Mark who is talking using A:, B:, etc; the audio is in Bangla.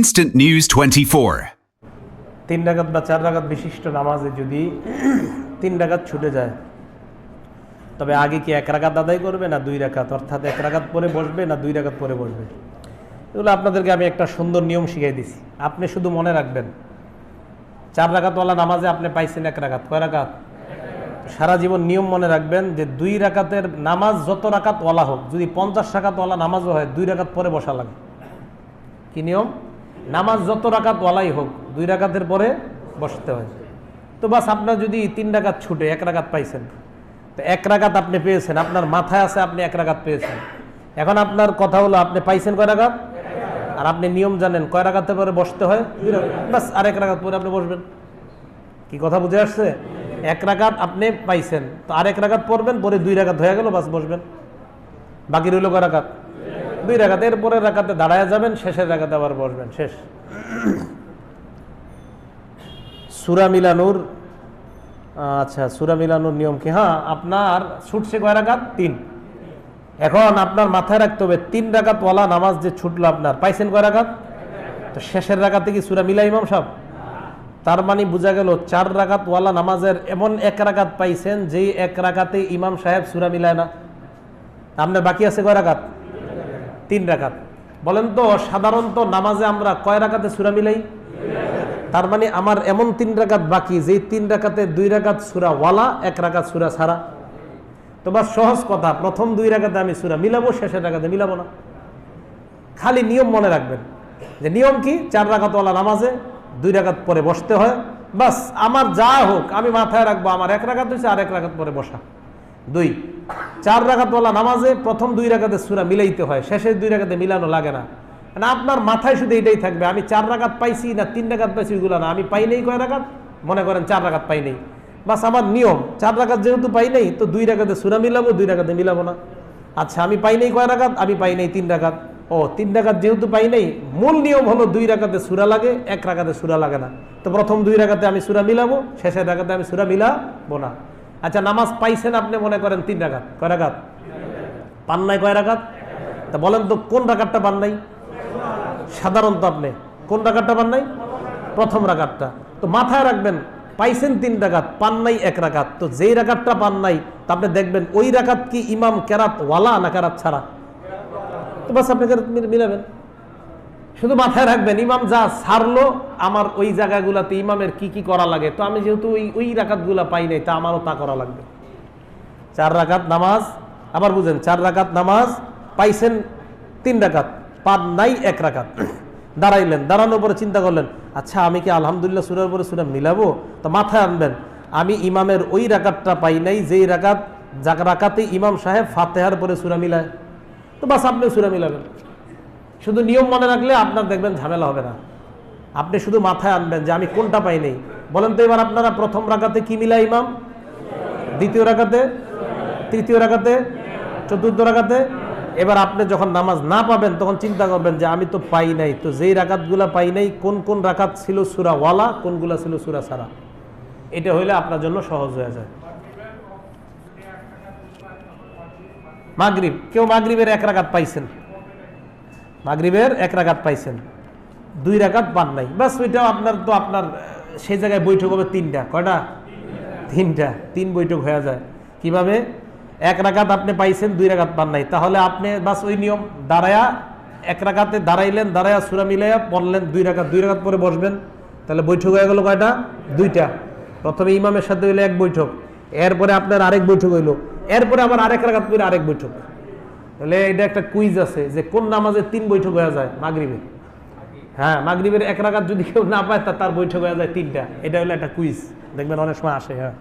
A: Instant News 24.
B: তিন রাগাত বা চার রাগাত বিশিষ্ট নামাজে যদি তিন রাগাত ছুটে যায়, তবে আগে কি এক রাগাত আদায় করবে না দুই রাকাত? অর্থাৎ এক রাগাত পরে বসবে না দুই রাগাত পরে বসবে? এগুলো আপনাদেরকে আমি একটা সুন্দর নিয়ম শিখিয়ে দিছি। আপনি শুধু মনে রাখবেন, চার রাকাতওয়ালা নামাজে আপনি পাইছেন এক রাকাত। কয় রাকাত? সারা জীবন নিয়ম মনে রাখবেন যে দুই রাকাতের নামাজ যত রাকাত ওয়ালা হোক, যদি পঞ্চাশ রাকাতওয়ালা নামাজও হয়, দুই রাকাত পরে বসা লাগে। কি নিয়ম? নামাজ যত রাকাত ওয়ালাই হোক, দুই রাকাতের পরে বসতে হয়। তো বাস আপনার যদি তিন রাকাত ছুটে, এক রাকাত পাইছেন। তো এক রাকাত আপনি পেয়েছেন, আপনার মাথায় আছে আপনি এক রাকাত পেয়েছেন। এখন আপনার কথা হলো, আপনি পাইছেন কয় রাকাত? আর আপনি নিয়ম জানেন, কয় রাকাতের পরে বসতে হয়। বাস আর এক রাকাত পরে আপনি বসবেন। কি কথা বুঝে আসছে? এক রাকাত আপনি পাইছেন, তো আরেক রাকাত পড়বেন, পরে দুই রাকাত হয়ে গেল, বাস বসবেন। বাকি রইল কয় রাকাত? দুই রাকাত, এরপরে রাকাতে দাঁড়ায় যাবেন, শেষের রাকাতে আবার বসবেন, শেষ। সুরা মিলানুর আচ্ছা সুরা মিলানুর নিয়ম কি? হ্যাঁ আপনার ছুটছে কয় রাকাত? তিন। এখন আপনার মাথায় রাখতে হবে, তিন রাকাত ওয়ালা নামাজ যে ছুটলো আপনার, পাইছেন কয় রাকাত? তো শেষের রাকাতে কি সুরা মিলা ইমাম সাহেব? তার মানে বোঝা গেল, চার রাকাত ওয়ালা নামাজের এমন এক রাকাত পাইছেন, যেই এক রাকাতে ইমাম সাহেব সুরা মিলায় না। আপনার বাকি আছে কয় রাকাত? তিন রাকাত। বলেন তো, সাধারণত নামাজে আমরা কয় রাকাতে সুরা মিলাই? তার মানে আমার এমন তিন রাকাত বাকি, যেই তিন রাকাতে দুই রাকাত সুরা ওয়ালা, এক রাকাত সুরা সারা তোমার সহজ কথা, প্রথম দুই রাকাতে আমি সুরা মিলাবো, শেষের রাকাতে মিলাবো না। খালি নিয়ম মনে রাখবেন, যে নিয়ম কি? চার রাকাতওয়ালা নামাজে, দুই রাকাত পরে বসতে হয়। বাস, আমার যা হোক, আমি মাথায় রাখব, আমার এক রাখাত হয়েছে আর এক রাকাত পরে বসা। দুই, চার রাকাতওয়ালা নামাজে প্রথম দুই রাকাতে সুরা মিলাইতে হয়, শেষের দুই রাকাতে মিলানো লাগে না। মানে আপনার মাথায় শুধু এটাই থাকবে, আমি চার রাখাত পাইছি না তিন রাকাত পাইছি ওইগুলো না, আমি পাই নেই কয় রাকাত? মনে করেন চার রাকাত পাই নেই। বাস আমার নিয়ম, চার রাকাত যেহেতু পাই নেই, তো দুই রাকাতে সুরা মিলাবো, দুই রাখাতে মিলাবো না। আচ্ছা আমি পাই নেই কয় রাকাত? আমি পাই নেই তিন রাকাত। ও, তিন রাকাত যেহেতু পাই নেই, মূল নিয়ম হলো দুই রাকাতে সুরা লাগে, এক রাকাতে সুরা লাগে না। তো প্রথম দুই রাকাতে আমি সুরা মিলাবো, শেষের রাকাতে আমি সুরা মিলাবো না। আচ্ছা নামাজ পাইছেন আপনি মনে করেন তিন রাকাত। কয় রাকাত? পান নাই কয় রাকাত? তা বলেন তো, কোন রাকাতটা পান নাই? সাধারণত আপনি, কোন রাকাতটা পান নাই? প্রথম রাকাতটা। তো মাথায় রাখবেন, পাইছেন তিন রাকাত, পান নাই এক রাকাত। তো যেই রাকাতটা পান নাই, তা আপনি দেখবেন ওই রাকাত কি ইমাম কেরাত ওয়ালা না কেরাত ছাড়া? তো বাস আপনি মিলাবেন। শুধু মাথায় রাখবেন, ইমাম যা ছাড়লো, আমার ওই জায়গাগুলোতে ইমামের কি কি করা লাগে? তো আমি যেহেতু ওই ওই রাকাতগুলা পাই নাই, তা আমারও তা করা লাগবে। চার রাকাত নামাজ, আবার বুঝেন, চার রাকাত নামাজ, পাইছেন তিন রাকাত, পান নাই এক রাকাত। দাঁড়াইলেন, দাঁড়ানোর পরে চিন্তা করলেন আচ্ছা আমি কি আলহামদুলিল্লাহ সুরের পরে সুরা মিলাবো? তো মাথায় আনবেন, আমি ইমামের ওই রাকাতটা পাই নাই, যেই রাকাত, যাক রাকাতে ইমাম সাহেব ফাতেহার পরে সুরা মিলায়। তো বাস আপনি সুরা মিলাবেন। শুধু নিয়ম মনে রাখলে আপনার দেখবেন ঝামেলা হবে না। আপনি শুধু মাথায় আনবেন যে আমি কোনটা পাই নাই। বলেন তো এবার আপনারা প্রথম রাকাতে কি মিলায় ইমাম? দ্বিতীয় রাকাতে তৃতীয় রাকাতে চতুর্থ রাকাতে এবার আপনি যখন নামাজ না পাবেন, তখন চিন্তা করবেন যে আমি তো পাই নাই। তো যেই রাকাতগুলা পাই নাই, কোন কোন রাকাত ছিল সুরা ওয়ালা, কোনগুলা ছিল সুরা সারা? এটা হইলে আপনার জন্য সহজ হয়ে যায়। মাগরিব, কেউ মাগরিবের এক রাকাত পাইছেন? মাগরিবের এক রাগাত পাইছেন। দুই রাগাত পান নাই। বাস ওইটাও আপনার তো আপনার সেই জায়গায় বৈঠক হবে তিনটা। কয়টা? তিনটা। তিন বৈঠক হয়ে যায়। কীভাবে? এক রাগাত আপনি পাইছেন, দুই রাগাত পান নাই। তাহলে আপনি বাস ওই নিয়ম দাঁড়ায়া, এক রাগাতে দাঁড়াইলেন, দাঁড়ায়া সুরা মিলাইয়া পড়লেন, দুই রাকাত, দুই রাগাত পরে বসবেন। তাহলে বৈঠক হয়ে গেল কয়টা? দুইটা। প্রথমে ইমামের সাথে হইল এক বৈঠক। এরপরে আপনার আরেক বৈঠক হইল। এরপরে আবার আরেক রাগাত করে আরেক বৈঠক। তাহলে এটা একটা কুইজ আছে যে কোন নামাজে তিন বৈঠক হয়ে যায়? মাগরিবে। হ্যাঁ মাগরিবের এক রাগাত যদি কেউ না পায় তার বৈঠক হয়ে যায় তিনটা। এটা হলো একটা কুইজ দেখবেন অনেক সময় আসে হ্যাঁ।